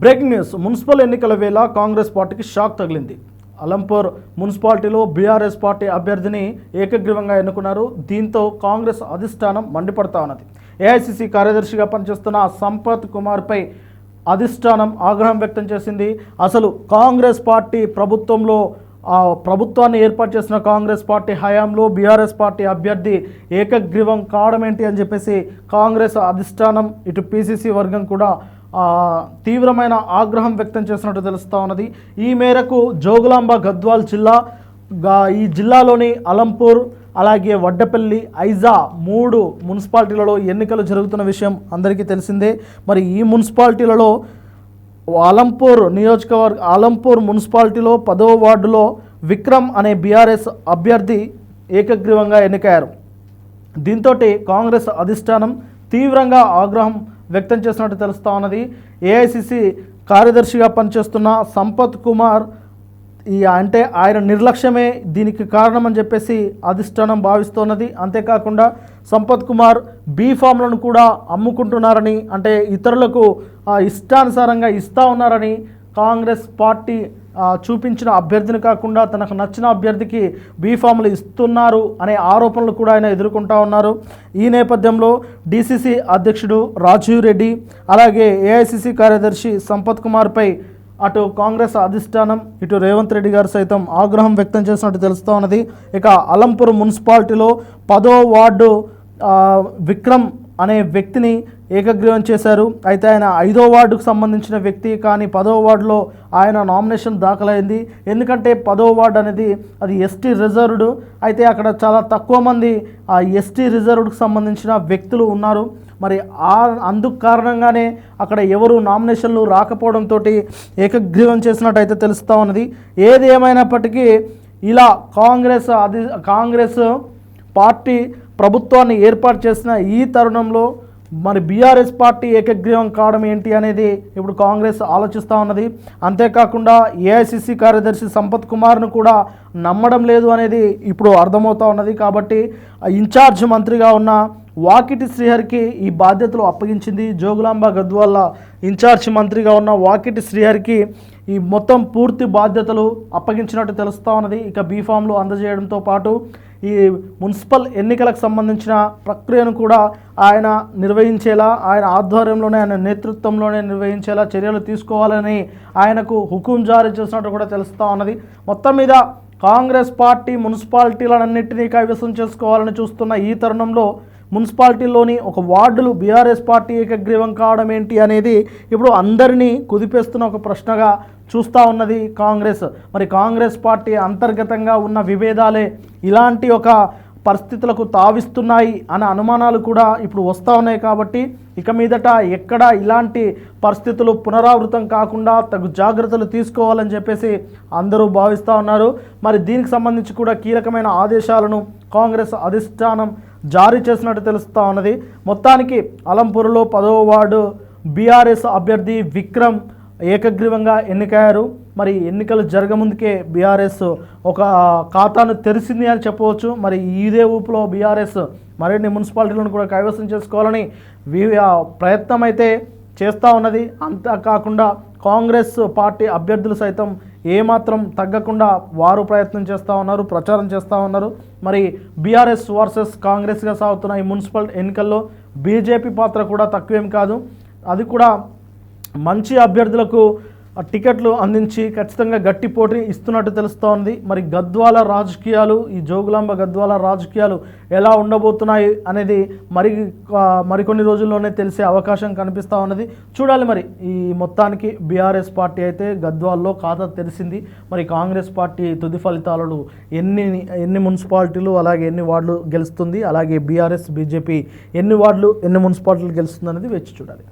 Breaking news. Municipal ఎన్నికల వేళ కాంగ్రెస్ పార్టీకి షాక్ తగిలింది. అలంపూర్ మున్సిపాలిటీలో బీఆర్ఎస్ పార్టీ అభ్యర్థిని ఏకగ్రీవంగా ఎన్నుకున్నారు. దీంతో కాంగ్రెస్ అధిష్టానం మండిపడతా ఉన్నది. ఏఐసిసి కార్యదర్శిగా పనిచేస్తున్న సంపత్ కుమార్పై అధిష్టానం ఆగ్రహం వ్యక్తం చేసింది. అసలు కాంగ్రెస్ పార్టీ ప్రభుత్వంలో ఆ ప్రభుత్వాన్ని ఏర్పాటు చేసిన కాంగ్రెస్ పార్టీ హయాంలో బీఆర్ఎస్ పార్టీ అభ్యర్థి ఏకగ్రీవం కావడం ఏంటి అని చెప్పేసి కాంగ్రెస్ అధిష్టానం ఇటు పిసిసి వర్గం కూడా తీవ్రమైన ఆగ్రహం వ్యక్తం చేసినట్టు తెలుస్తూ ఉన్నది. ఈ మేరకు జోగులాంబ గద్వాల్ జిల్లా ఈ జిల్లాలోని అలంపూర్ అలాగే వడ్డపల్లి ఐజా మూడు మున్సిపాలిటీలలో ఎన్నికలు జరుగుతున్న విషయం అందరికీ తెలిసిందే. మరి ఈ మున్సిపాలిటీలలో అలంపూర్ నియోజకవర్గ అలంపూర్ మున్సిపాలిటీలో పదవ వార్డులో విక్రమ్ అనే బీఆర్ఎస్ అభ్యర్థి ఏకగ్రీవంగా ఎన్నికయ్యారు. దీంతో కాంగ్రెస్ అధిష్టానం తీవ్రంగా ఆగ్రహం వ్యక్తం చేసినట్టు తెలుస్తూ ఉన్నది. ఏఐసిసి కార్యదర్శిగా పనిచేస్తున్న సంపత్ కుమార్ ఈ అంటే ఆయన నిర్లక్ష్యమే దీనికి కారణం అని చెప్పేసి అధిష్టానం భావిస్తున్నది. అంతేకాకుండా సంపత్ కుమార్ బీ ఫామ్లను కూడా అమ్ముకుంటున్నారని అంటే ఇతరులకు ఆ, ఇష్టానుసారంగా ఇస్తా ఉన్నారని కాంగ్రెస్ పార్టీ చూపించిన అభ్యర్థిని కాకుండా తనకు నచ్చిన అభ్యర్థికి బీఫామ్లు ఇస్తున్నారు అనే ఆరోపణలు కూడా ఆయన ఎదుర్కొంటా ఉన్నారు. ఈ నేపథ్యంలో డీసీసీ అధ్యక్షుడు రాజీవ్ రెడ్డి అలాగే ఏఐసిసి కార్యదర్శి సంపత్ కుమార్పై అటు కాంగ్రెస్ అధిష్టానం ఇటు రేవంత్ రెడ్డి గారు సైతం ఆగ్రహం వ్యక్తం చేసినట్టు తెలుస్తూ ఉన్నది. ఇక అలంపూర్ మున్సిపాలిటీలో పదో వార్డు విక్రమ్ అనే వ్యక్తిని ఏకగ్రీవం చేశారు. అయితే ఆయన ఐదో వార్డుకు సంబంధించిన వ్యక్తి కానీ పదో వార్డులో ఆయన నామినేషన్ దాఖలైంది. ఎందుకంటే పదో వార్డు అనేది అది ఎస్టీ రిజర్వ్డ్. అయితే అక్కడ చాలా తక్కువ మంది ఆ ఎస్టీ రిజర్వ్డ్కి సంబంధించిన వ్యక్తులు ఉన్నారు. మరి ఆ అందుకు కారణంగానే అక్కడ ఎవరు నామినేషన్లు రాకపోవడంతో ఏకగ్రీవం చేసినట్టయితే తెలుస్తూ ఉన్నది. ఏది ఏమైనప్పటికీ ఇలా కాంగ్రెస్ అది కాంగ్రెస్ పార్టీ ప్రభుత్వాన్ని ఏర్పాటు చేసిన ఈ తరుణంలో మరి బీఆర్ఎస్ పార్టీ ఏకగ్రీవం కావడం ఏంటి అనేది ఇప్పుడు కాంగ్రెస్ ఆలోచిస్తూ ఉన్నది. అంతేకాకుండా ఏఐసిసి కార్యదర్శి సంపత్ కుమార్ను కూడా నమ్మడం లేదు అనేది ఇప్పుడు అర్థమవుతూ ఉన్నది. కాబట్టి ఇన్ఛార్జ్ మంత్రిగా ఉన్న వాకిటి శ్రీహరికి ఈ బాధ్యతలు అప్పగించింది జోగులాంబ గద్వాల ఇన్ఛార్జ్ మంత్రిగా ఉన్న వాకిటి శ్రీహరికి ఈ మొత్తం పూర్తి బాధ్యతలు అప్పగించినట్టు తెలుస్తూ ఉన్నది. ఇక బీఫామ్లు అందజేయడంతో పాటు ఈ మున్సిపల్ ఎన్నికలకు సంబంధించిన ప్రక్రియను కూడా ఆయన నిర్వహించేలా ఆయన ఆధ్వర్యంలోనే ఆయన నేతృత్వంలోనే నిర్వహించేలా చర్యలు తీసుకోవాలని ఆయనకు హుకుం జారీ చేసినట్టు కూడా తెలుస్తూ ఉన్నది. మొత్తం మీద కాంగ్రెస్ పార్టీ మున్సిపాలిటీలన్నింటినీ కైవసం చేసుకోవాలని చూస్తున్న ఈ తరుణంలో మున్సిపాలిటీలోని ఒక వార్డులు బీఆర్ఎస్ పార్టీ ఏకగ్రీవం కావడం ఏంటి అనేది ఇప్పుడు అందరినీ కుదిపేస్తున్న ఒక ప్రశ్నగా చూస్తూ ఉన్నది కాంగ్రెస్. మరి కాంగ్రెస్ పార్టీ అంతర్గతంగా ఉన్న విభేదాలే ఇలాంటి ఒక పరిస్థితులకు తావిస్తున్నాయి అనే అనుమానాలు కూడా ఇప్పుడు వస్తూ ఉన్నాయి కాబట్టి ఇక మీదట ఎక్కడ ఇలాంటి పరిస్థితులు పునరావృతం కాకుండా తగు జాగ్రత్తలు తీసుకోవాలని చెప్పేసి అందరూ భావిస్తూ ఉన్నారు. మరి దీనికి సంబంధించి కూడా కీలకమైన ఆదేశాలను కాంగ్రెస్ అధిష్టానం జారీ చేసినట్టు తెలుస్తూ ఉన్నది. మొత్తానికి అలంపూర్లో పదవ వార్డు బీఆర్ఎస్ అభ్యర్థి విక్రమ్ ఏకగ్రీవంగా ఎన్నికయ్యారు. మరి ఎన్నికలు జరగముందుకే బీఆర్ఎస్ ఒక ఖాతాను తెరిచింది అని చెప్పవచ్చు. మరి ఇదే ఊపులో బీఆర్ఎస్ మరిన్ని మున్సిపాలిటీలను కూడా కైవసం చేసుకోవాలని వి- ప్రయత్నం అయితే చేస్తూ ఉన్నది. అంతేకాకుండా కాంగ్రెస్ పార్టీ అభ్యర్థులు సైతం ఏమాత్రం తగ్గకుండా వారు ప్రయత్నం చేస్తూ ఉన్నారు ప్రచారం చేస్తూ ఉన్నారు. మరి బీఆర్ఎస్ వర్సెస్ కాంగ్రెస్గా సాగుతున్న ఈ మున్సిపల్ ఎన్నికల్లో బీజేపీ పాత్ర కూడా తక్కువేం కాదు. అది కూడా మంచి అభ్యర్థులకు టికెట్లు అందించి ఖచ్చితంగా గట్టి పోటీ ఇస్తున్నట్టు తెలుస్తోంది. మరి గద్వాల రాజకీయాలు ఈ జోగులాంబ గద్వాల రాజకీయాలు ఎలా ఉండబోతున్నాయి అనేది మరి మరికొన్ని రోజుల్లోనే తెలిసే అవకాశం కనిపిస్తూ ఉన్నది. చూడాలి మరి ఈ మొత్తానికి బీఆర్ఎస్ పార్టీ అయితే గద్వాల్లో ఖాతా తెలిసింది మరి కాంగ్రెస్ పార్టీ తుది ఫలితాలను ఎన్ని ఎన్ని మున్సిపాలిటీలు అలాగే ఎన్ని వార్డులు గెలుస్తుంది అలాగే బీఆర్ఎస్ బీజేపీ ఎన్ని వార్డులు ఎన్ని మున్సిపాలిటీలు గెలుస్తుంది అనేది వేచి చూడాలి.